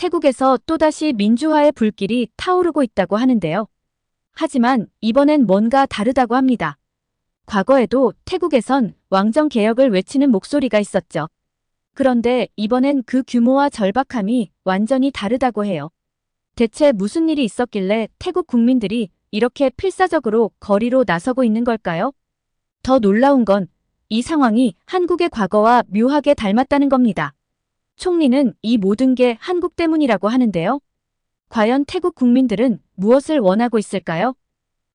태국에서 또다시 민주화의 불길이 타오르고 있다고 하는데요. 하지만 이번엔 뭔가 다르다고 합니다. 과거에도 태국에선 왕정 개혁을 외치는 목소리가 있었죠. 그런데 이번엔 그 규모와 절박함이 완전히 다르다고 해요. 대체 무슨 일이 있었길래 태국 국민들이 이렇게 필사적으로 거리로 나서고 있는 걸까요? 더 놀라운 건 이 상황이 한국의 과거와 묘하게 닮았다는 겁니다. 총리는 이 모든 게 한국 때문이라고 하는데요. 과연 태국 국민들은 무엇을 원하고 있을까요?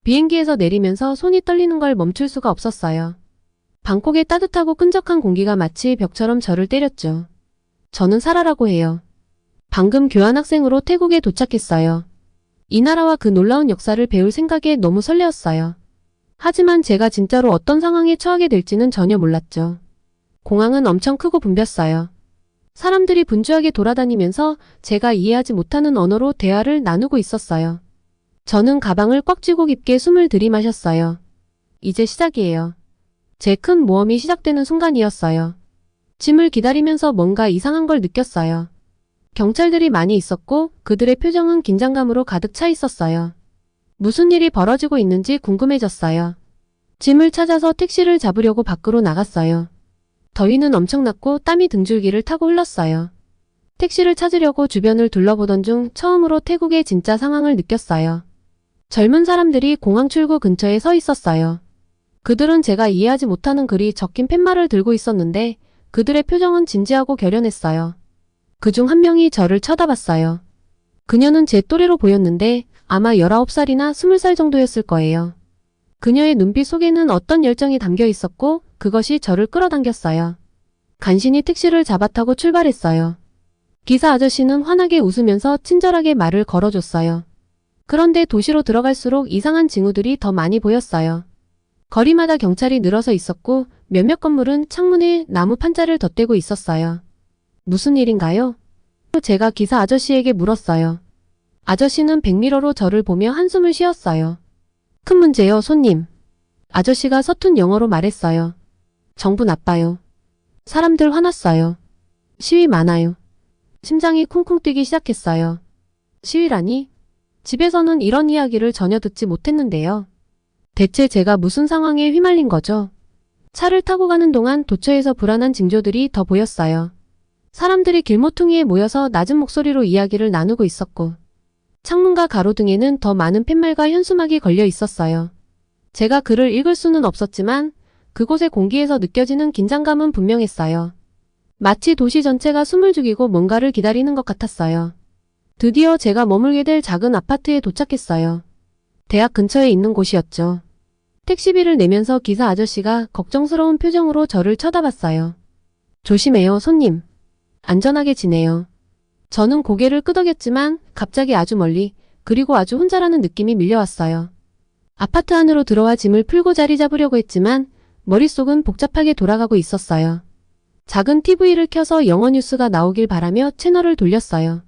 비행기에서 내리면서 손이 떨리는 걸 멈출 수가 없었어요. 방콕의 따뜻하고 끈적한 공기가 마치 벽처럼 저를 때렸죠. 저는 사라라고 해요. 방금 교환학생으로 태국에 도착했어요. 이 나라와 그 놀라운 역사를 배울 생각에 너무 설레었어요. 하지만 제가 진짜로 어떤 상황에 처하게 될지는 전혀 몰랐죠. 공항은 엄청 크고 붐볐어요. 사람들이 분주하게 돌아다니면서 제가 이해하지 못하는 언어로 대화를 나누고 있었어요. 저는 가방을 꽉 쥐고 깊게 숨을 들이마셨어요. 이제 시작이에요. 제 큰 모험이 시작되는 순간이었어요. 짐을 기다리면서 뭔가 이상한 걸 느꼈어요. 경찰들이 많이 있었고 그들의 표정은 긴장감으로 가득 차 있었어요. 무슨 일이 벌어지고 있는지 궁금해졌어요. 짐을 찾아서 택시를 잡으려고 밖으로 나갔어요. 더위는 엄청났고 땀이 등줄기를 타고 흘렀어요. 택시를 찾으려고 주변을 둘러보던 중 처음으로 태국의 진짜 상황을 느꼈어요. 젊은 사람들이 공항 출구 근처에 서 있었어요. 그들은 제가 이해하지 못하는 글이 적힌 팻말을 들고 있었는데 그들의 표정은 진지하고 결연했어요. 그중 한 명이 저를 쳐다봤어요. 그녀는 제 또래로 보였는데 아마 19살이나 20살 정도였을 거예요. 그녀의 눈빛 속에는 어떤 열정이 담겨 있었고 그것이 저를 끌어당겼어요. 간신히 택시를 잡아 타고 출발했어요. 기사 아저씨는 환하게 웃으면서 친절하게 말을 걸어줬어요. 그런데 도시로 들어갈수록 이상한 징후들이 더 많이 보였어요. 거리마다 경찰이 늘어서 있었고 몇몇 건물은 창문에 나무 판자를 덧대고 있었어요. 무슨 일인가요? 제가 기사 아저씨에게 물었어요. 아저씨는 백미러로 저를 보며 한숨을 쉬었어요. 큰 문제요, 손님. 아저씨가 서툰 영어로 말했어요. 정부 나빠요. 사람들 화났어요. 시위 많아요. 심장이 쿵쿵 뛰기 시작했어요. 시위라니? 집에서는 이런 이야기를 전혀 듣지 못했는데요. 대체 제가 무슨 상황에 휘말린 거죠? 차를 타고 가는 동안 도처에서 불안한 징조들이 더 보였어요. 사람들이 길모퉁이에 모여서 낮은 목소리로 이야기를 나누고 있었고, 창문과 가로등에는 더 많은 팻말과 현수막이 걸려 있었어요. 제가 글을 읽을 수는 없었지만 그곳의 공기에서 느껴지는 긴장감은 분명했어요. 마치 도시 전체가 숨을 죽이고 뭔가를 기다리는 것 같았어요. 드디어 제가 머물게 될 작은 아파트에 도착했어요. 대학 근처에 있는 곳이었죠. 택시비를 내면서 기사 아저씨가 걱정스러운 표정으로 저를 쳐다봤어요. 조심해요, 손님. 안전하게 지내요. 저는 고개를 끄덕였지만 갑자기 아주 멀리 그리고 아주 혼자라는 느낌이 밀려왔어요. 아파트 안으로 들어와 짐을 풀고 자리 잡으려고 했지만 머릿속은 복잡하게 돌아가고 있었어요. 작은 TV를 켜서 영어 뉴스가 나오길 바라며 채널을 돌렸어요.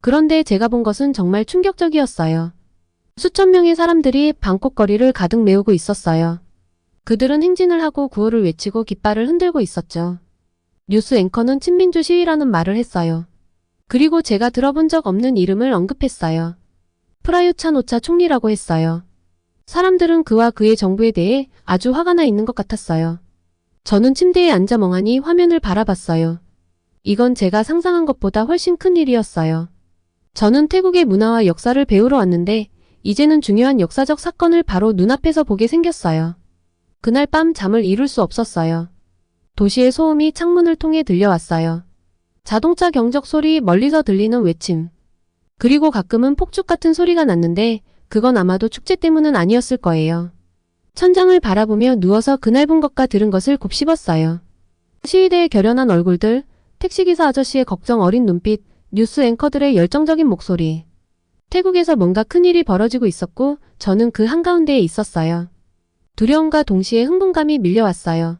그런데 제가 본 것은 정말 충격적이었어요. 수천 명의 사람들이 방콕 거리를 가득 메우고 있었어요. 그들은 행진을 하고 구호를 외치고 깃발을 흔들고 있었죠. 뉴스 앵커는 친민주 시위라는 말을 했어요. 그리고 제가 들어본 적 없는 이름을 언급했어요. 프라유찬 오차 총리라고 했어요. 사람들은 그와 그의 정부에 대해 아주 화가 나 있는 것 같았어요. 저는 침대에 앉아 멍하니 화면을 바라봤어요. 이건 제가 상상한 것보다 훨씬 큰 일이었어요. 저는 태국의 문화와 역사를 배우러 왔는데 이제는 중요한 역사적 사건을 바로 눈앞에서 보게 생겼어요. 그날 밤 잠을 이룰 수 없었어요. 도시의 소음이 창문을 통해 들려왔어요. 자동차 경적 소리, 멀리서 들리는 외침. 그리고 가끔은 폭죽 같은 소리가 났는데 그건 아마도 축제 때문은 아니었을 거예요. 천장을 바라보며 누워서 그날 본 것과 들은 것을 곱씹었어요. 시위대의 결연한 얼굴들, 택시기사 아저씨의 걱정 어린 눈빛, 뉴스 앵커들의 열정적인 목소리. 태국에서 뭔가 큰일이 벌어지고 있었고 저는 그 한가운데에 있었어요. 두려움과 동시에 흥분감이 밀려왔어요.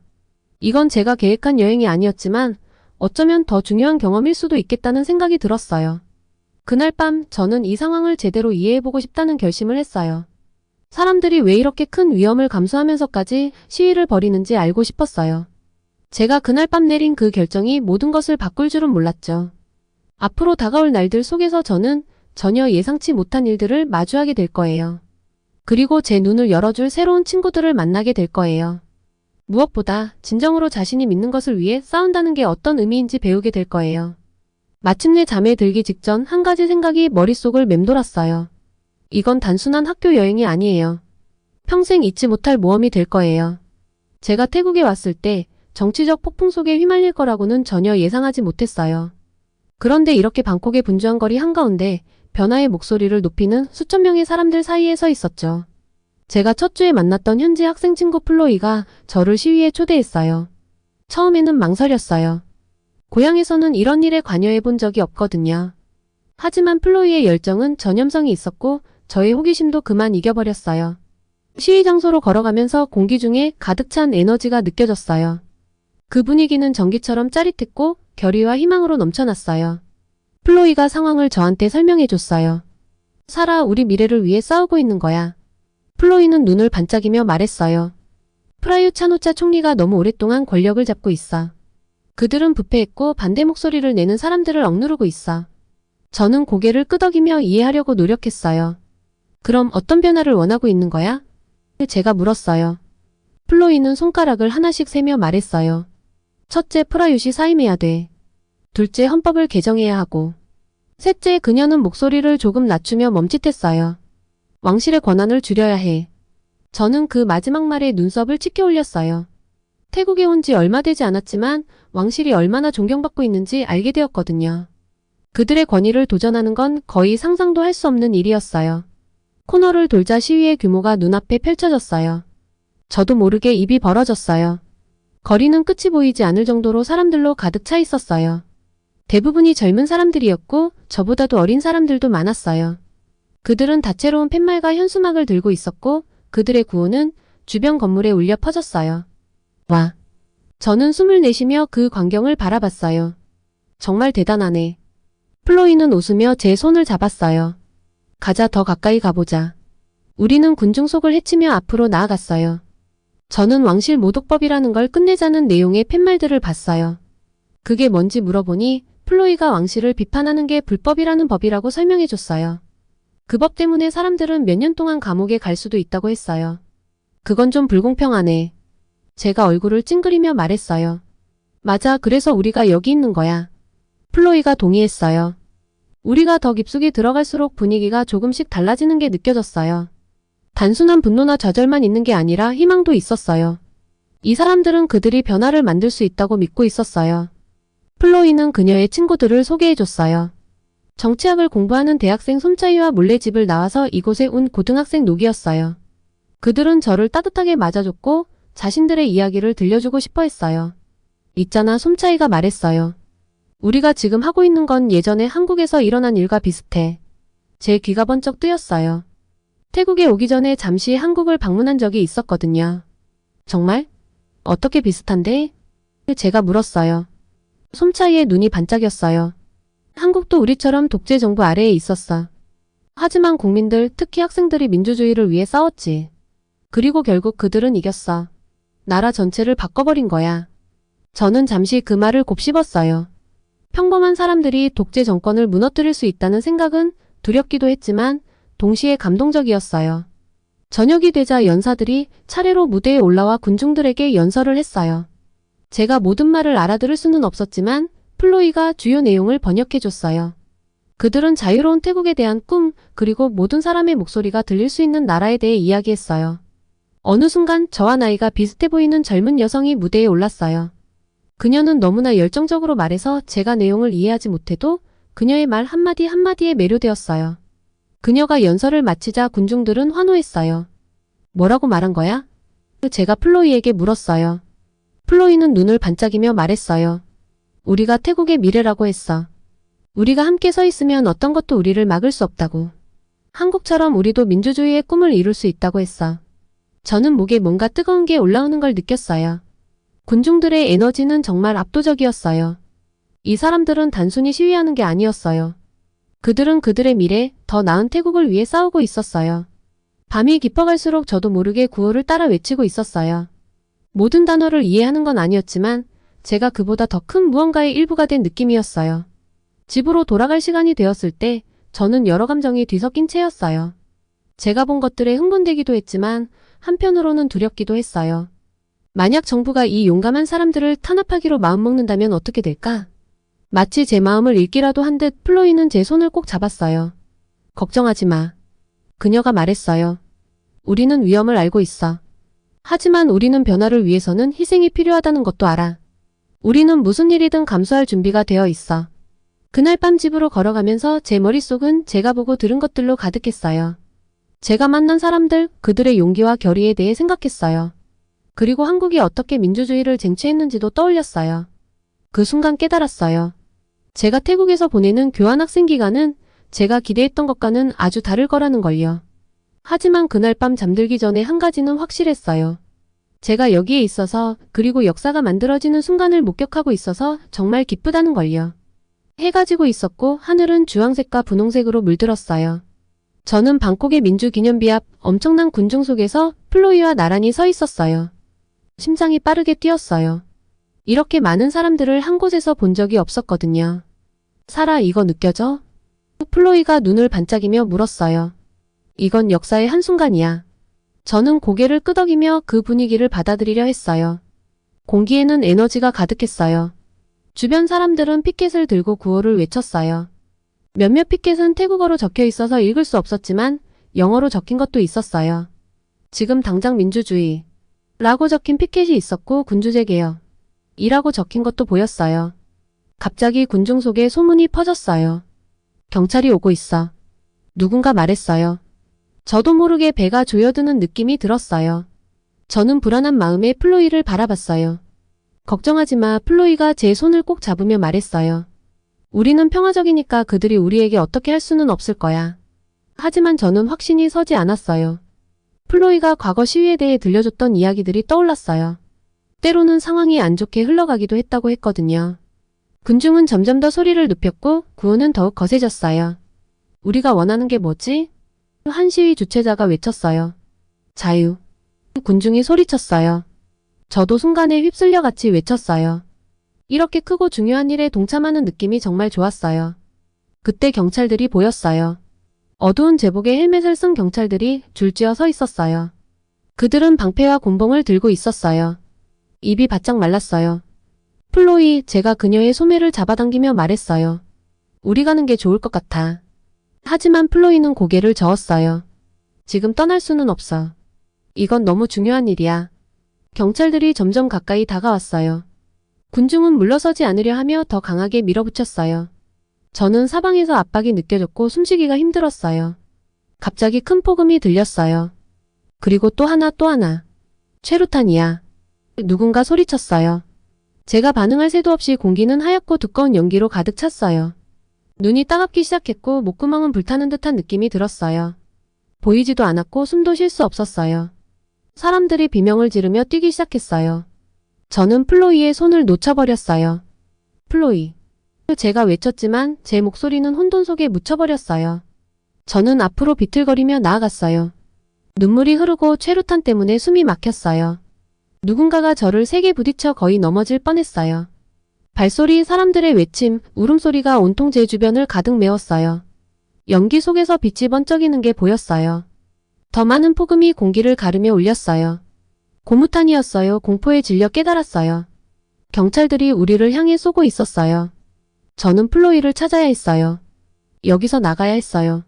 이건 제가 계획한 여행이 아니었지만 어쩌면 더 중요한 경험일 수도 있겠다는 생각이 들었어요. 그날 밤 저는 이 상황을 제대로 이해해보고 싶다는 결심을 했어요. 사람들이 왜 이렇게 큰 위험을 감수하면서까지 시위를 벌이는지 알고 싶었어요. 제가 그날 밤 내린 그 결정이 모든 것을 바꿀 줄은 몰랐죠. 앞으로 다가올 날들 속에서 저는 전혀 예상치 못한 일들을 마주하게 될 거예요. 그리고 제 눈을 열어줄 새로운 친구들을 만나게 될 거예요. 무엇보다 진정으로 자신이 믿는 것을 위해 싸운다는 게 어떤 의미인지 배우게 될 거예요. 마침내 잠에 들기 직전 한 가지 생각이 머릿속을 맴돌았어요. 이건 단순한 학교 여행이 아니에요. 평생 잊지 못할 모험이 될 거예요. 제가 태국에 왔을 때 정치적 폭풍 속에 휘말릴 거라고는 전혀 예상하지 못했어요. 그런데 이렇게 방콕의 분주한 거리 한가운데 변화의 목소리를 높이는 수천 명의 사람들 사이에 서 있었죠. 제가 첫 주에 만났던 현지 학생 친구 플로이가 저를 시위에 초대했어요. 처음에는 망설였어요. 고향에서는 이런 일에 관여해 본 적이 없거든요. 하지만 플로이의 열정은 전염성이 있었고 저의 호기심도 그만 이겨버렸어요. 시위 장소로 걸어가면서 공기 중에 가득 찬 에너지가 느껴졌어요. 그 분위기는 전기처럼 짜릿했고 결의와 희망으로 넘쳐났어요. 플로이가 상황을 저한테 설명해 줬어요. 사라, 우리 미래를 위해 싸우고 있는 거야. 플로이는 눈을 반짝이며 말했어요. 프라유 차노차 총리가 너무 오랫동안 권력을 잡고 있어. 그들은 부패했고 반대 목소리를 내는 사람들을 억누르고 있어. 저는 고개를 끄덕이며 이해하려고 노력했어요. 그럼 어떤 변화를 원하고 있는 거야? 제가 물었어요. 플로이는 손가락을 하나씩 세며 말했어요. 첫째, 프라유시 사임해야 돼. 둘째, 헌법을 개정해야 하고. 셋째, 그녀는 목소리를 조금 낮추며 멈칫했어요. 왕실의 권한을 줄여야 해. 저는 그 마지막 말에 눈썹을 치켜 올렸어요. 태국에 온 지 얼마 되지 않았지만 왕실이 얼마나 존경받고 있는지 알게 되었거든요. 그들의 권위를 도전하는 건 거의 상상도 할 수 없는 일이었어요. 코너를 돌자 시위의 규모가 눈앞에 펼쳐졌어요. 저도 모르게 입이 벌어졌어요. 거리는 끝이 보이지 않을 정도로 사람들로 가득 차 있었어요. 대부분이 젊은 사람들이었고 저보다도 어린 사람들도 많았어요. 그들은 다채로운 팻말과 현수막을 들고 있었고 그들의 구호는 주변 건물에 울려 퍼졌어요. 와. 저는 숨을 내쉬며 그 광경을 바라봤어요. 정말 대단하네. 플로이는 웃으며 제 손을 잡았어요. 가자 더 가까이 가보자. 우리는 군중 속을 헤치며 앞으로 나아갔어요. 저는 왕실 모독법이라는 걸 끝내자는 내용의 팻말들을 봤어요. 그게 뭔지 물어보니 플로이가 왕실을 비판하는 게 불법이라는 법이라고 설명해줬어요. 그 법 때문에 사람들은 몇 년 동안 감옥에 갈 수도 있다고 했어요. 그건 좀 불공평하네. 제가 얼굴을 찡그리며 말했어요. 맞아, 그래서 우리가 여기 있는 거야. 플로이가 동의했어요. 우리가 더 깊숙이 들어갈수록 분위기가 조금씩 달라지는 게 느껴졌어요. 단순한 분노나 좌절만 있는 게 아니라 희망도 있었어요. 이 사람들은 그들이 변화를 만들 수 있다고 믿고 있었어요. 플로이는 그녀의 친구들을 소개해줬어요. 정치학을 공부하는 대학생 손차이와 몰래 집을 나와서 이곳에 온 고등학생 녹이었어요. 그들은 저를 따뜻하게 맞아줬고 자신들의 이야기를 들려주고 싶어 했어요. 있잖아, 솜차이가 말했어요. 우리가 지금 하고 있는 건 예전에 한국에서 일어난 일과 비슷해. 제 귀가 번쩍 뜨였어요. 태국에 오기 전에 잠시 한국을 방문한 적이 있었거든요. 정말? 어떻게 비슷한데? 제가 물었어요. 솜차이의 눈이 반짝였어요. 한국도 우리처럼 독재 정부 아래에 있었어. 하지만 국민들, 특히 학생들이 민주주의를 위해 싸웠지. 그리고 결국 그들은 이겼어. 나라 전체를 바꿔버린 거야. 저는 잠시 그 말을 곱씹었어요. 평범한 사람들이 독재 정권을 무너뜨릴 수 있다는 생각은 두렵기도 했지만 동시에 감동적이었어요. 저녁이 되자 연사들이 차례로 무대에 올라와 군중들에게 연설을 했어요. 제가 모든 말을 알아들을 수는 없었지만 플로이가 주요 내용을 번역해줬어요. 그들은 자유로운 태국에 대한 꿈, 그리고 모든 사람의 목소리가 들릴 수 있는 나라에 대해 이야기했어요. 어느 순간 저와 나이가 비슷해 보이는 젊은 여성이 무대에 올랐어요. 그녀는 너무나 열정적으로 말해서 제가 내용을 이해하지 못해도 그녀의 말 한마디 한마디에 매료되었어요. 그녀가 연설을 마치자 군중들은 환호했어요. 뭐라고 말한 거야? 제가 플로이에게 물었어요. 플로이는 눈을 반짝이며 말했어요. 우리가 태국의 미래라고 했어. 우리가 함께 서 있으면 어떤 것도 우리를 막을 수 없다고. 한국처럼 우리도 민주주의의 꿈을 이룰 수 있다고 했어. 저는 목에 뭔가 뜨거운 게 올라오는 걸 느꼈어요. 군중들의 에너지는 정말 압도적이었어요. 이 사람들은 단순히 시위하는 게 아니었어요. 그들은 그들의 미래, 더 나은 태국을 위해 싸우고 있었어요. 밤이 깊어갈수록 저도 모르게 구호를 따라 외치고 있었어요. 모든 단어를 이해하는 건 아니었지만 제가 그보다 더 큰 무언가의 일부가 된 느낌이었어요. 집으로 돌아갈 시간이 되었을 때 저는 여러 감정이 뒤섞인 채였어요. 제가 본 것들에 흥분되기도 했지만 한편으로는 두렵기도 했어요. 만약 정부가 이 용감한 사람들을 탄압하기로 마음먹는다면 어떻게 될까? 마치 제 마음을 읽기라도 한 듯 플로이는 제 손을 꼭 잡았어요. 걱정하지 마. 그녀가 말했어요. 우리는 위험을 알고 있어. 하지만 우리는 변화를 위해서는 희생이 필요하다는 것도 알아. 우리는 무슨 일이든 감수할 준비가 되어 있어. 그날 밤 집으로 걸어가면서 제 머릿속은 제가 보고 들은 것들로 가득했어요. 제가 만난 사람들, 그들의 용기와 결의에 대해 생각했어요. 그리고 한국이 어떻게 민주주의를 쟁취했는지도 떠올렸어요. 그 순간 깨달았어요. 제가 태국에서 보내는 교환학생 기간은 제가 기대했던 것과는 아주 다를 거라는 걸요. 하지만 그날 밤 잠들기 전에 한 가지는 확실했어요. 제가 여기에 있어서 그리고 역사가 만들어지는 순간을 목격하고 있어서 정말 기쁘다는 걸요. 해가 지고 있었고 하늘은 주황색과 분홍색으로 물들었어요. 저는 방콕의 민주기념비 앞 엄청난 군중 속에서 플로이와 나란히 서 있었어요. 심장이 빠르게 뛰었어요. 이렇게 많은 사람들을 한 곳에서 본 적이 없었거든요. 사라, 이거 느껴져? 플로이가 눈을 반짝이며 물었어요. 이건 역사의 한순간이야. 저는 고개를 끄덕이며 그 분위기를 받아들이려 했어요. 공기에는 에너지가 가득했어요. 주변 사람들은 피켓을 들고 구호를 외쳤어요. 몇몇 피켓은 태국어로 적혀 있어서 읽을 수 없었지만 영어로 적힌 것도 있었어요. 지금 당장 민주주의. 라고 적힌 피켓이 있었고 군주제 개혁. 이라고 적힌 것도 보였어요. 갑자기 군중 속에 소문이 퍼졌어요. 경찰이 오고 있어. 누군가 말했어요. 저도 모르게 배가 조여드는 느낌이 들었어요. 저는 불안한 마음에 플로이를 바라봤어요. 걱정하지 마, 플로이가 제 손을 꼭 잡으며 말했어요. 우리는 평화적이니까 그들이 우리에게 어떻게 할 수는 없을 거야. 하지만 저는 확신이 서지 않았어요. 플로이가 과거 시위에 대해 들려줬던 이야기들이 떠올랐어요. 때로는 상황이 안 좋게 흘러가기도 했다고 했거든요. 군중은 점점 더 소리를 눕혔고 구호는 더욱 거세졌어요. 우리가 원하는 게 뭐지? 한 시위 주최자가 외쳤어요. 자유. 군중이 소리쳤어요. 저도 순간에 휩쓸려 같이 외쳤어요. 이렇게 크고 중요한 일에 동참하는 느낌이 정말 좋았어요. 그때 경찰들이 보였어요. 어두운 제복에 헬멧을 쓴 경찰들이 줄지어 서 있었어요. 그들은 방패와 곤봉을 들고 있었어요. 입이 바짝 말랐어요. 플로이, 제가 그녀의 소매를 잡아당기며 말했어요. 우리 가는 게 좋을 것 같아. 하지만 플로이는 고개를 저었어요. 지금 떠날 수는 없어. 이건 너무 중요한 일이야. 경찰들이 점점 가까이 다가왔어요. 군중은 물러서지 않으려 하며 더 강하게 밀어붙였어요. 저는 사방에서 압박이 느껴졌고 숨쉬기가 힘들었어요. 갑자기 큰 폭음이 들렸어요. 그리고 또 하나 또 하나. 최루탄이야. 누군가 소리쳤어요. 제가 반응할 새도 없이 공기는 하얗고 두꺼운 연기로 가득 찼어요. 눈이 따갑기 시작했고 목구멍은 불타는 듯한 느낌이 들었어요. 보이지도 않았고 숨도 쉴 수 없었어요. 사람들이 비명을 지르며 뛰기 시작했어요. 저는 플로이의 손을 놓쳐버렸어요. 플로이. 제가 외쳤지만 제 목소리는 혼돈 속에 묻혀버렸어요. 저는 앞으로 비틀거리며 나아갔어요. 눈물이 흐르고 최루탄 때문에 숨이 막혔어요. 누군가가 저를 세게 부딪혀 거의 넘어질 뻔했어요. 발소리, 사람들의 외침, 울음소리가 온통 제 주변을 가득 메웠어요. 연기 속에서 빛이 번쩍이는 게 보였어요. 더 많은 폭음이 공기를 가르며 울렸어요. 고무탄이었어요. 공포에 질려 깨달았어요. 경찰들이 우리를 향해 쏘고 있었어요. 저는 플로이를 찾아야 했어요. 여기서 나가야 했어요.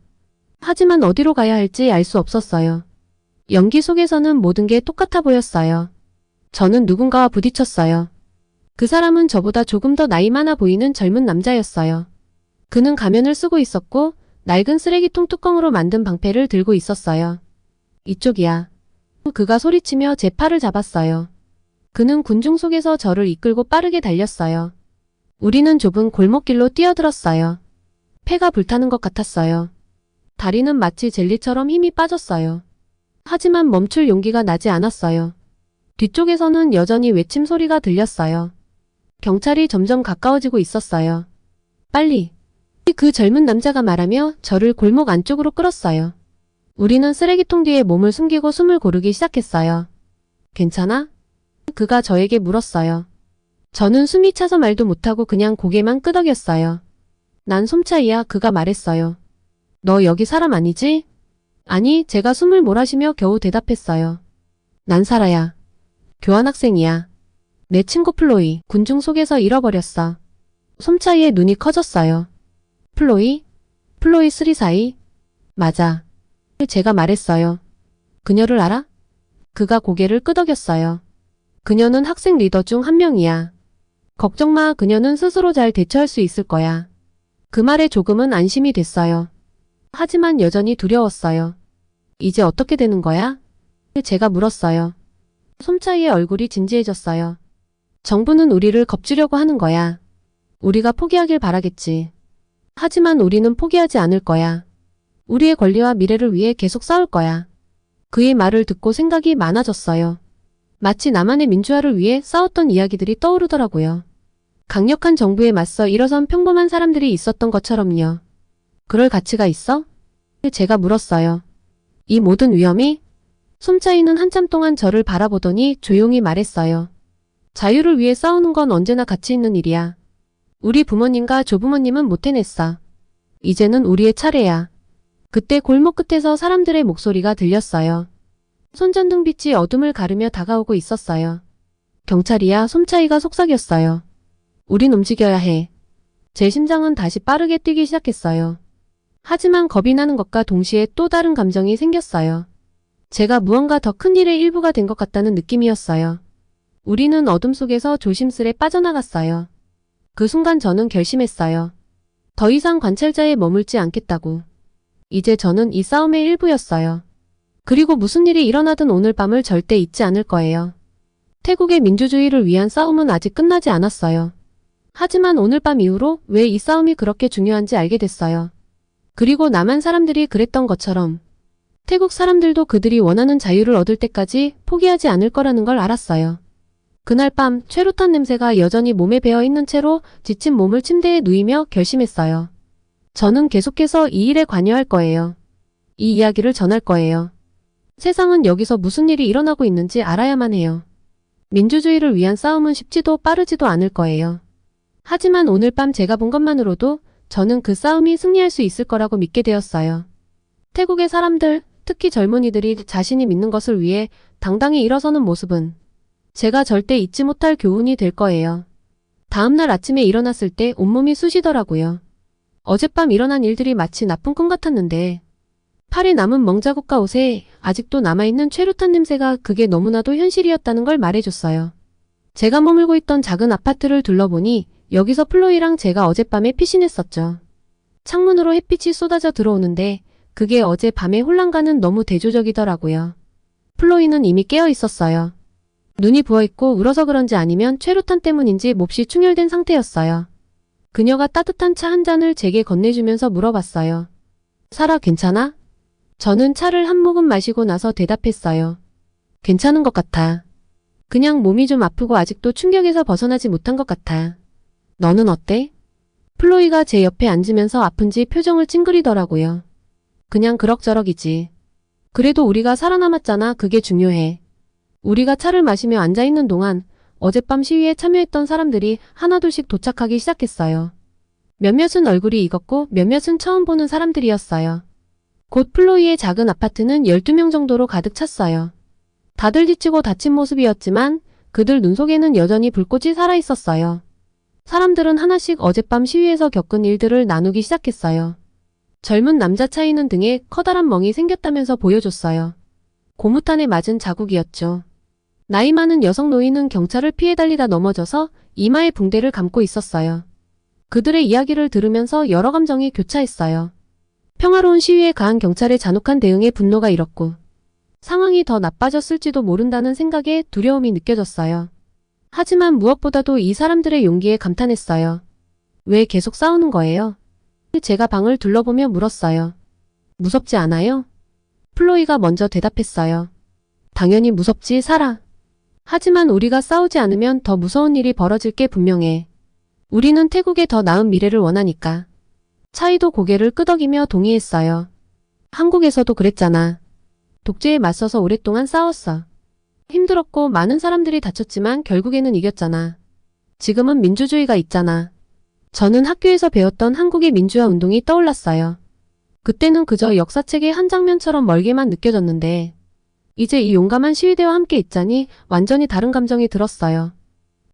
하지만 어디로 가야 할지 알 수 없었어요. 연기 속에서는 모든 게 똑같아 보였어요. 저는 누군가와 부딪혔어요. 그 사람은 저보다 조금 더 나이 많아 보이는 젊은 남자였어요. 그는 가면을 쓰고 있었고 낡은 쓰레기통 뚜껑으로 만든 방패를 들고 있었어요. 이쪽이야. 그가 소리치며 제 팔을 잡았어요. 그는 군중 속에서 저를 이끌고 빠르게 달렸어요. 우리는 좁은 골목길로 뛰어들었어요. 폐가 불타는 것 같았어요. 다리는 마치 젤리처럼 힘이 빠졌어요. 하지만 멈출 용기가 나지 않았어요. 뒤쪽에서는 여전히 외침 소리가 들렸어요. 경찰이 점점 가까워지고 있었어요. 빨리. 그 젊은 남자가 말하며 저를 골목 안쪽으로 끌었어요. 우리는 쓰레기통 뒤에 몸을 숨기고 숨을 고르기 시작했어요. 괜찮아? 그가 저에게 물었어요. 저는 숨이 차서 말도 못하고 그냥 고개만 끄덕였어요. 난 솜차이야 그가 말했어요. 너 여기 사람 아니지? 아니, 제가 숨을 몰아쉬며 겨우 대답했어요. 난 사라야. 교환학생이야. 내 친구 플로이, 군중 속에서 잃어버렸어. 솜차이의 눈이 커졌어요. 플로이? 플로이 스리사이? 맞아. 제가 말했어요. 그녀를 알아? 그가 고개를 끄덕였어요. 그녀는 학생 리더 중 한 명이야. 걱정 마, 그녀는 스스로 잘 대처할 수 있을 거야. 그 말에 조금은 안심이 됐어요. 하지만 여전히 두려웠어요. 이제 어떻게 되는 거야? 제가 물었어요. 솜차이의 얼굴이 진지해졌어요. 정부는 우리를 겁주려고 하는 거야. 우리가 포기하길 바라겠지. 하지만 우리는 포기하지 않을 거야. 우리의 권리와 미래를 위해 계속 싸울 거야. 그의 말을 듣고 생각이 많아졌어요. 마치 나만의 민주화를 위해 싸웠던 이야기들이 떠오르더라고요. 강력한 정부에 맞서 일어선 평범한 사람들이 있었던 것처럼요. 그럴 가치가 있어? 제가 물었어요. 이 모든 위험이? 솜차이는 한참 동안 저를 바라보더니 조용히 말했어요. 자유를 위해 싸우는 건 언제나 가치 있는 일이야. 우리 부모님과 조부모님은 못 해냈어. 이제는 우리의 차례야. 그때 골목 끝에서 사람들의 목소리가 들렸어요. 손전등 빛이 어둠을 가르며 다가오고 있었어요. 경찰이야 솜차이가 속삭였어요. 우린 움직여야 해. 제 심장은 다시 빠르게 뛰기 시작했어요. 하지만 겁이 나는 것과 동시에 또 다른 감정이 생겼어요. 제가 무언가 더 큰 일의 일부가 된 것 같다는 느낌이었어요. 우리는 어둠 속에서 조심스레 빠져나갔어요. 그 순간 저는 결심했어요. 더 이상 관찰자에 머물지 않겠다고. 이제 저는 이 싸움의 일부였어요. 그리고 무슨 일이 일어나든 오늘 밤을 절대 잊지 않을 거예요. 태국의 민주주의를 위한 싸움은 아직 끝나지 않았어요. 하지만 오늘 밤 이후로 왜 이 싸움이 그렇게 중요한지 알게 됐어요. 그리고 남한 사람들이 그랬던 것처럼 태국 사람들도 그들이 원하는 자유를 얻을 때까지 포기하지 않을 거라는 걸 알았어요. 그날 밤 최루탄 냄새가 여전히 몸에 배어 있는 채로 지친 몸을 침대에 누이며 결심했어요. 저는 계속해서 이 일에 관여할 거예요. 이 이야기를 전할 거예요. 세상은 여기서 무슨 일이 일어나고 있는지 알아야만 해요. 민주주의를 위한 싸움은 쉽지도 빠르지도 않을 거예요. 하지만 오늘 밤 제가 본 것만으로도 저는 그 싸움이 승리할 수 있을 거라고 믿게 되었어요. 태국의 사람들, 특히 젊은이들이 자신이 믿는 것을 위해 당당히 일어서는 모습은 제가 절대 잊지 못할 교훈이 될 거예요. 다음날 아침에 일어났을 때 온몸이 쑤시더라고요. 어젯밤 일어난 일들이 마치 나쁜 꿈 같았는데 팔에 남은 멍자국과 옷에 아직도 남아있는 최루탄 냄새가 그게 너무나도 현실이었다는 걸 말해줬어요. 제가 머물고 있던 작은 아파트를 둘러보니 여기서 플로이랑 제가 어젯밤에 피신했었죠. 창문으로 햇빛이 쏟아져 들어오는데 그게 어제 밤의 혼란과는 너무 대조적이더라고요. 플로이는 이미 깨어 있었어요. 눈이 부어있고 울어서 그런지 아니면 최루탄 때문인지 몹시 충혈된 상태였어요. 그녀가 따뜻한 차 한 잔을 제게 건네주면서 물어봤어요. 사라 괜찮아? 저는 차를 한 모금 마시고 나서 대답했어요. 괜찮은 것 같아. 그냥 몸이 좀 아프고 아직도 충격에서 벗어나지 못한 것 같아. 너는 어때? 플로이가 제 옆에 앉으면서 아픈지 표정을 찡그리더라고요. 그냥 그럭저럭이지. 그래도 우리가 살아남았잖아. 그게 중요해. 우리가 차를 마시며 앉아있는 동안 어젯밤 시위에 참여했던 사람들이 하나둘씩 도착하기 시작했어요. 몇몇은 얼굴이 익었고 몇몇은 처음 보는 사람들이었어요. 곧 플로이의 작은 아파트는 12명 정도로 가득 찼어요. 다들 지치고 다친 모습이었지만 그들 눈 속에는 여전히 불꽃이 살아있었어요. 사람들은 하나씩 어젯밤 시위에서 겪은 일들을 나누기 시작했어요. 젊은 남자 차이는 등에 커다란 멍이 생겼다면서 보여줬어요. 고무탄에 맞은 자국이었죠. 나이 많은 여성 노인은 경찰을 피해 달리다 넘어져서 이마에 붕대를 감고 있었어요. 그들의 이야기를 들으면서 여러 감정이 교차했어요. 평화로운 시위에 가한 경찰의 잔혹한 대응에 분노가 일었고 상황이 더 나빠졌을지도 모른다는 생각에 두려움이 느껴졌어요. 하지만 무엇보다도 이 사람들의 용기에 감탄했어요. 왜 계속 싸우는 거예요? 제가 방을 둘러보며 물었어요. 무섭지 않아요? 플로이가 먼저 대답했어요. 당연히 무섭지, 살아. 하지만 우리가 싸우지 않으면 더 무서운 일이 벌어질 게 분명해. 우리는 태국의 더 나은 미래를 원하니까. 차이도 고개를 끄덕이며 동의했어요. 한국에서도 그랬잖아. 독재에 맞서서 오랫동안 싸웠어. 힘들었고 많은 사람들이 다쳤지만 결국에는 이겼잖아. 지금은 민주주의가 있잖아. 저는 학교에서 배웠던 한국의 민주화 운동이 떠올랐어요. 그때는 그저 역사책의 한 장면처럼 멀게만 느껴졌는데, 이제 이 용감한 시위대와 함께 있자니 완전히 다른 감정이 들었어요.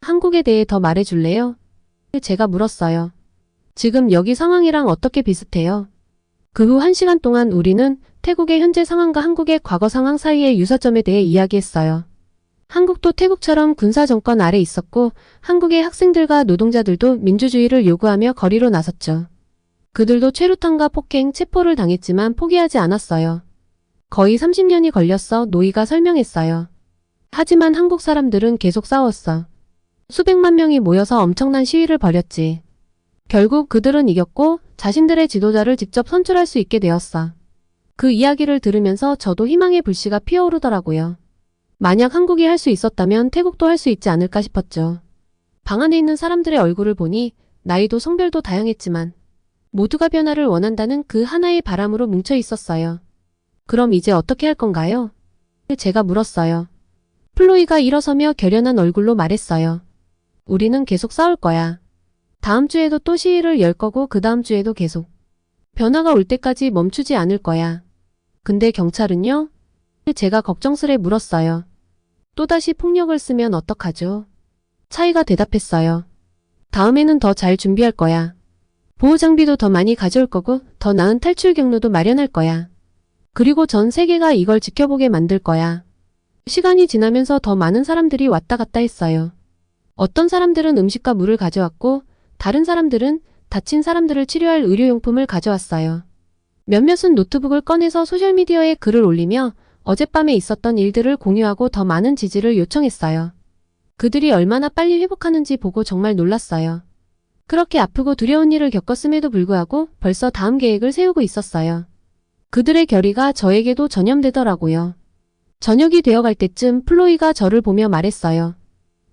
한국에 대해 더 말해줄래요? 제가 물었어요. 지금 여기 상황이랑 어떻게 비슷해요? 그 후 한 시간 동안 우리는 태국의 현재 상황과 한국의 과거 상황 사이의 유사점에 대해 이야기했어요. 한국도 태국처럼 군사 정권 아래 있었고 한국의 학생들과 노동자들도 민주주의를 요구하며 거리로 나섰죠. 그들도 최루탄과 폭행, 체포를 당했지만 포기하지 않았어요. 거의 30년이 걸렸어 노이가 설명했어요. 하지만 한국 사람들은 계속 싸웠어. 수백만 명이 모여서 엄청난 시위를 벌였지. 결국 그들은 이겼고 자신들의 지도자를 직접 선출할 수 있게 되었어. 그 이야기를 들으면서 저도 희망의 불씨가 피어오르더라고요. 만약 한국이 할 수 있었다면 태국도 할 수 있지 않을까 싶었죠. 방 안에 있는 사람들의 얼굴을 보니 나이도 성별도 다양했지만 모두가 변화를 원한다는 그 하나의 바람으로 뭉쳐 있었어요. 그럼 이제 어떻게 할 건가요? 제가 물었어요. 플로이가 일어서며 결연한 얼굴로 말했어요. 우리는 계속 싸울 거야. 다음 주에도 또 시위를 열 거고 그 다음 주에도 계속. 변화가 올 때까지 멈추지 않을 거야. 근데 경찰은요? 제가 걱정스레 물었어요. 또다시 폭력을 쓰면 어떡하죠? 차이가 대답했어요. 다음에는 더 잘 준비할 거야. 보호 장비도 더 많이 가져올 거고 더 나은 탈출 경로도 마련할 거야. 그리고 전 세계가 이걸 지켜보게 만들 거야. 시간이 지나면서 더 많은 사람들이 왔다 갔다 했어요. 어떤 사람들은 음식과 물을 가져왔고 다른 사람들은 다친 사람들을 치료할 의료용품을 가져왔어요. 몇몇은 노트북을 꺼내서 소셜미디어에 글을 올리며 어젯밤에 있었던 일들을 공유하고 더 많은 지지를 요청했어요. 그들이 얼마나 빨리 회복하는지 보고 정말 놀랐어요. 그렇게 아프고 두려운 일을 겪었음에도 불구하고 벌써 다음 계획을 세우고 있었어요. 그들의 결의가 저에게도 전염되더라고요. 저녁이 되어갈 때쯤 플로이가 저를 보며 말했어요.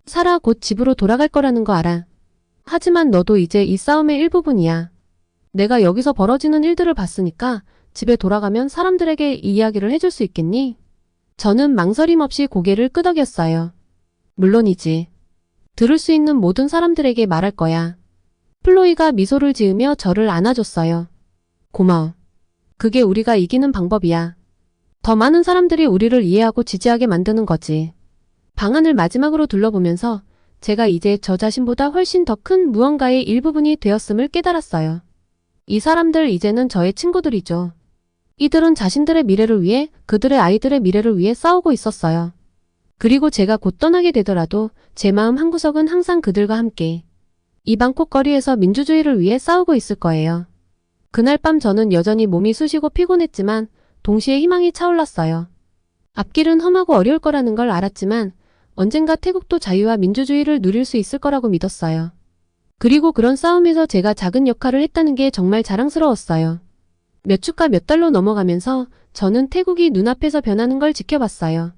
사라 곧 집으로 돌아갈 거라는 거 알아. 하지만 너도 이제 이 싸움의 일부분이야. 내가 여기서 벌어지는 일들을 봤으니까 집에 돌아가면 사람들에게 이 이야기를 해줄 수 있겠니? 저는 망설임 없이 고개를 끄덕였어요. 물론이지. 들을 수 있는 모든 사람들에게 말할 거야. 플로이가 미소를 지으며 저를 안아줬어요. 고마워. 그게 우리가 이기는 방법이야. 더 많은 사람들이 우리를 이해하고 지지하게 만드는 거지. 방안을 마지막으로 둘러보면서 제가 이제 저 자신보다 훨씬 더 큰 무언가의 일부분이 되었음을 깨달았어요. 이 사람들 이제는 저의 친구들이죠. 이들은 자신들의 미래를 위해 그들의 아이들의 미래를 위해 싸우고 있었어요. 그리고 제가 곧 떠나게 되더라도 제 마음 한구석은 항상 그들과 함께 이 방콕 거리에서 민주주의를 위해 싸우고 있을 거예요. 그날 밤 저는 여전히 몸이 쑤시고 피곤했지만 동시에 희망이 차올랐어요. 앞길은 험하고 어려울 거라는 걸 알았지만 언젠가 태국도 자유와 민주주의를 누릴 수 있을 거라고 믿었어요. 그리고 그런 싸움에서 제가 작은 역할을 했다는 게 정말 자랑스러웠어요. 몇 주가 몇 달로 넘어가면서 저는 태국이 눈앞에서 변하는 걸 지켜봤어요.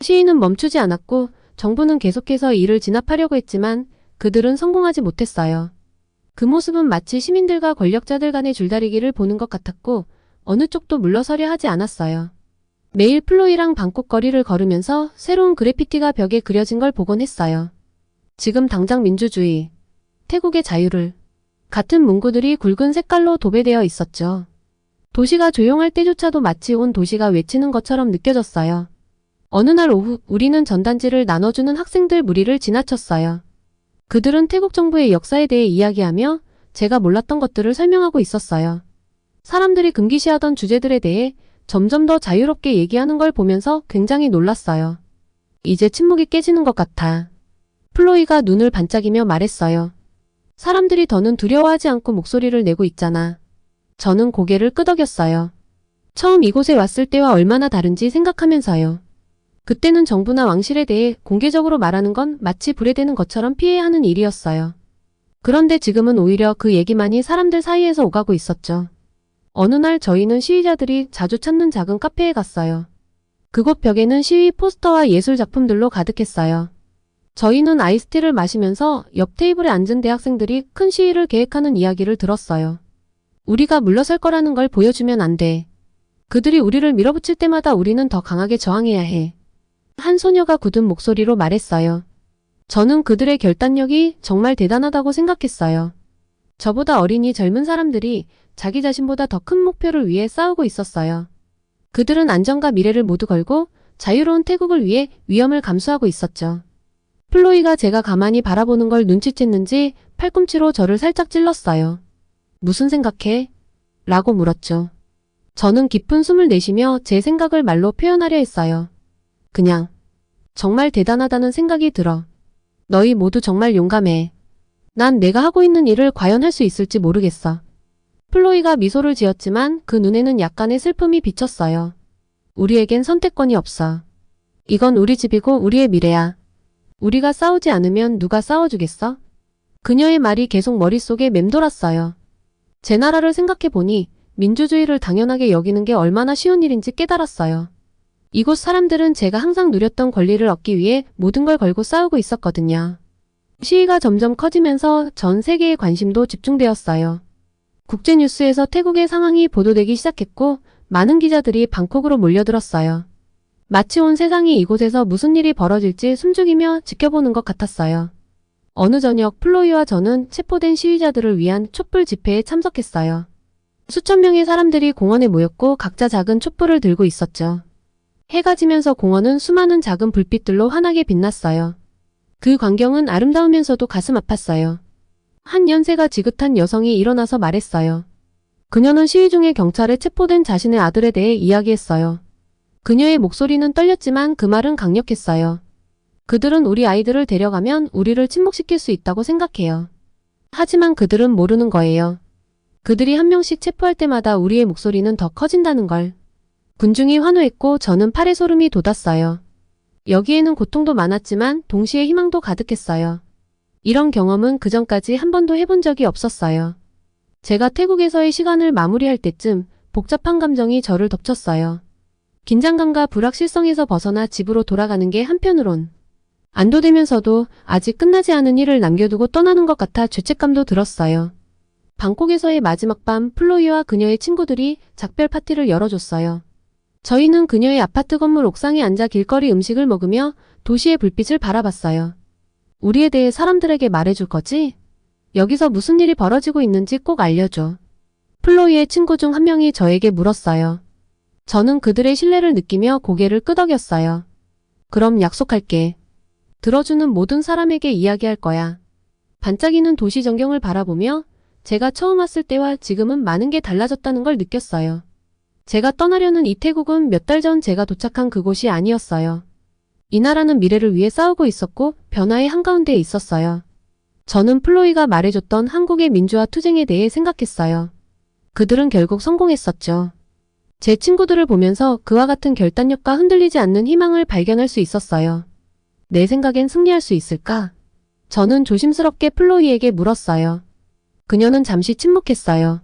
시위는 멈추지 않았고 정부는 계속해서 이를 진압하려고 했지만 그들은 성공하지 못했어요. 그 모습은 마치 시민들과 권력자들 간의 줄다리기를 보는 것 같았고 어느 쪽도 물러서려 하지 않았어요. 매일 플로이랑 방콕 거리를 걸으면서 새로운 그래피티가 벽에 그려진 걸 보곤 했어요. 지금 당장 민주주의, 태국의 자유를 같은 문구들이 굵은 색깔로 도배되어 있었죠. 도시가 조용할 때조차도 마치 온 도시가 외치는 것처럼 느껴졌어요. 어느 날 오후 우리는 전단지를 나눠주는 학생들 무리를 지나쳤어요. 그들은 태국 정부의 역사에 대해 이야기하며 제가 몰랐던 것들을 설명하고 있었어요. 사람들이 금기시하던 주제들에 대해 점점 더 자유롭게 얘기하는 걸 보면서 굉장히 놀랐어요. 이제 침묵이 깨지는 것 같아. 플로이가 눈을 반짝이며 말했어요. 사람들이 더는 두려워하지 않고 목소리를 내고 있잖아. 저는 고개를 끄덕였어요. 처음 이곳에 왔을 때와 얼마나 다른지 생각하면서요. 그때는 정부나 왕실에 대해 공개적으로 말하는 건 마치 불에 대는 것처럼 피해야 하는 일이었어요. 그런데 지금은 오히려 그 얘기만이 사람들 사이에서 오가고 있었죠. 어느 날 저희는 시위자들이 자주 찾는 작은 카페에 갔어요. 그곳 벽에는 시위 포스터와 예술 작품들로 가득했어요. 저희는 아이스티를 마시면서 옆 테이블에 앉은 대학생들이 큰 시위를 계획하는 이야기를 들었어요. 우리가 물러설 거라는 걸 보여주면 안 돼. 그들이 우리를 밀어붙일 때마다 우리는 더 강하게 저항해야 해. 한 소녀가 굳은 목소리로 말했어요. 저는 그들의 결단력이 정말 대단하다고 생각했어요. 저보다 어린이 젊은 사람들이 자기 자신보다 더 큰 목표를 위해 싸우고 있었어요. 그들은 안전과 미래를 모두 걸고 자유로운 태국을 위해 위험을 감수하고 있었죠. 플로이가 제가 가만히 바라보는 걸 눈치챘는지 팔꿈치로 저를 살짝 찔렀어요. 무슨 생각해? 라고 물었죠. 저는 깊은 숨을 내쉬며 제 생각을 말로 표현하려 했어요. 그냥, 정말 대단하다는 생각이 들어. 너희 모두 정말 용감해. 난 내가 하고 있는 일을 과연 할 수 있을지 모르겠어. 플로이가 미소를 지었지만 그 눈에는 약간의 슬픔이 비쳤어요. 우리에겐 선택권이 없어. 이건 우리 집이고 우리의 미래야. 우리가 싸우지 않으면 누가 싸워주겠어? 그녀의 말이 계속 머릿속에 맴돌았어요. 제 나라를 생각해보니 민주주의를 당연하게 여기는 게 얼마나 쉬운 일인지 깨달았어요. 이곳 사람들은 제가 항상 누렸던 권리를 얻기 위해 모든 걸 걸고 싸우고 있었거든요. 시위가 점점 커지면서 전 세계의 관심도 집중되었어요. 국제뉴스에서 태국의 상황이 보도되기 시작했고 많은 기자들이 방콕으로 몰려들었어요. 마치 온 세상이 이곳에서 무슨 일이 벌어질지 숨죽이며 지켜보는 것 같았어요. 어느 저녁 플로이와 저는 체포된 시위자들을 위한 촛불 집회에 참석했어요. 수천 명의 사람들이 공원에 모였고 각자 작은 촛불을 들고 있었죠. 해가 지면서 공원은 수많은 작은 불빛들로 환하게 빛났어요. 그 광경은 아름다우면서도 가슴 아팠어요. 한 연세가 지긋한 여성이 일어나서 말했어요. 그녀는 시위 중에 경찰에 체포된 자신의 아들에 대해 이야기했어요. 그녀의 목소리는 떨렸지만 그 말은 강력했어요. 그들은 우리 아이들을 데려가면 우리를 침묵시킬 수 있다고 생각해요. 하지만 그들은 모르는 거예요. 그들이 한 명씩 체포할 때마다 우리의 목소리는 더 커진다는 걸. 군중이 환호했고 저는 팔에 소름이 돋았어요. 여기에는 고통도 많았지만 동시에 희망도 가득했어요. 이런 경험은 그전까지 한 번도 해본 적이 없었어요. 제가 태국에서의 시간을 마무리할 때쯤 복잡한 감정이 저를 덮쳤어요. 긴장감과 불확실성에서 벗어나 집으로 돌아가는 게 한편으론 안도되면서도 아직 끝나지 않은 일을 남겨두고 떠나는 것 같아 죄책감도 들었어요. 방콕에서의 마지막 밤 플로이와 그녀의 친구들이 작별 파티를 열어줬어요. 저희는 그녀의 아파트 건물 옥상에 앉아 길거리 음식을 먹으며 도시의 불빛을 바라봤어요. 우리에 대해 사람들에게 말해줄 거지? 여기서 무슨 일이 벌어지고 있는지 꼭 알려줘. 플로이의 친구 중 한 명이 저에게 물었어요. 저는 그들의 신뢰를 느끼며 고개를 끄덕였어요. 그럼 약속할게. 들어주는 모든 사람에게 이야기할 거야. 반짝이는 도시 전경을 바라보며 제가 처음 왔을 때와 지금은 많은 게 달라졌다는 걸 느꼈어요. 제가 떠나려는 이 태국은 몇 달 전 제가 도착한 그곳이 아니었어요. 이 나라는 미래를 위해 싸우고 있었고 변화의 한가운데에 있었어요. 저는 플로이가 말해줬던 한국의 민주화 투쟁에 대해 생각했어요. 그들은 결국 성공했었죠. 제 친구들을 보면서 그와 같은 결단력과 흔들리지 않는 희망을 발견할 수 있었어요. 내 생각엔 승리할 수 있을까? 저는 조심스럽게 플로이에게 물었어요. 그녀는 잠시 침묵했어요.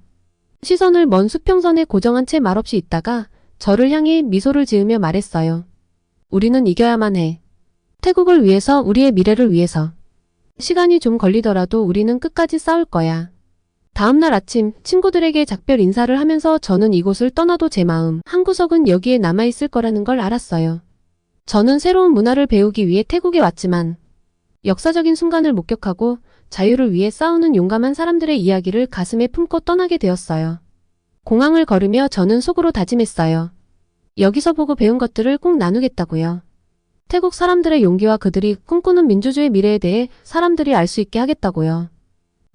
시선을 먼 수평선에 고정한 채 말없이 있다가 저를 향해 미소를 지으며 말했어요. 우리는 이겨야만 해. 태국을 위해서 우리의 미래를 위해서. 시간이 좀 걸리더라도 우리는 끝까지 싸울 거야. 다음날 아침 친구들에게 작별 인사를 하면서 저는 이곳을 떠나도 제 마음 한 구석은 여기에 남아있을 거라는 걸 알았어요. 저는 새로운 문화를 배우기 위해 태국에 왔지만 역사적인 순간을 목격하고 자유를 위해 싸우는 용감한 사람들의 이야기를 가슴에 품고 떠나게 되었어요. 공항을 걸으며 저는 속으로 다짐했어요. 여기서 보고 배운 것들을 꼭 나누겠다고요. 태국 사람들의 용기와 그들이 꿈꾸는 민주주의 미래에 대해 사람들이 알 수 있게 하겠다고요.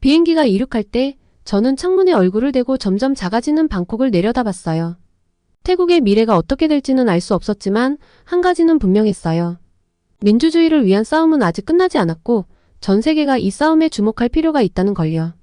비행기가 이륙할 때 저는 창문에 얼굴을 대고 점점 작아지는 방콕을 내려다봤어요. 태국의 미래가 어떻게 될지는 알 수 없었지만 한 가지는 분명했어요. 민주주의를 위한 싸움은 아직 끝나지 않았고 전 세계가 이 싸움에 주목할 필요가 있다는 걸요.